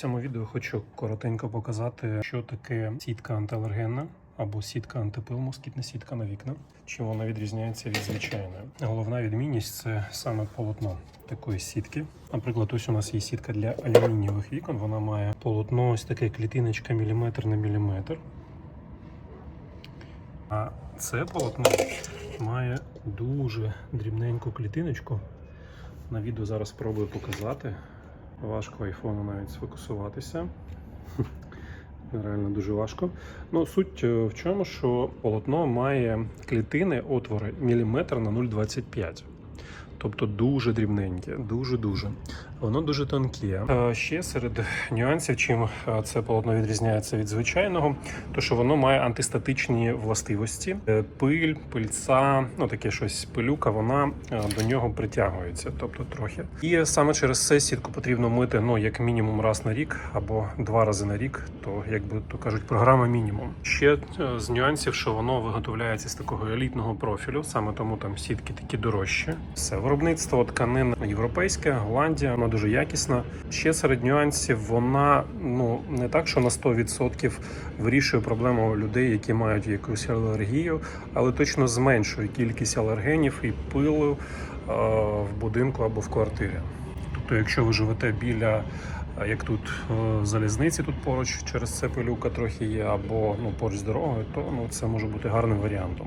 цьому відео хочу коротенько показати, що таке сітка антиалергенна або сітка антипил, москітна сітка на вікна. Чим вона відрізняється від звичайної. Головна відмінність це саме полотно такої сітки. Наприклад, ось у нас є сітка для алюмінієвих вікон. Вона має полотно ось таке клітиночка міліметр на міліметр. А це полотно має дуже дрібненьку клітиночку. На відео зараз спробую показати. Важко айфону навіть сфокусуватися. Реально дуже важко. Ну, суть е, в чому, що полотно має клітини, отвори міліметр на 0,25. Тобто дуже дрібненьке, дуже-дуже. Воно дуже тонке. Е, Ще серед нюансів, чим е, це полотно відрізняється від звичайного, то що воно має антистатичні властивості. Е, Пиль, пильця, ну таке щось пилюка, вона до нього притягується, тобто трохи. І саме через це сітку потрібно мити ну як мінімум раз на рік або два рази на рік. То як би то кажуть, програма мінімум. Ще з нюансів, що воно виготовляється з такого елітного профілю, саме тому там сітки такі дорожчі. Все виробництво тканин європейське, Голландія, вона дуже якісна. Ще серед нюансів вона ну не так, що на 100% вирішує проблему людей, які мають якусь алергію, але точно зменшує кількість алергенів і пилу е, в будинку або в квартирі. Тобто, якщо ви живете біля, е, як тут е, залізниці, тут поруч через це пилюка трохи є, або ну поруч з дорогою, то ну це може бути гарним варіантом.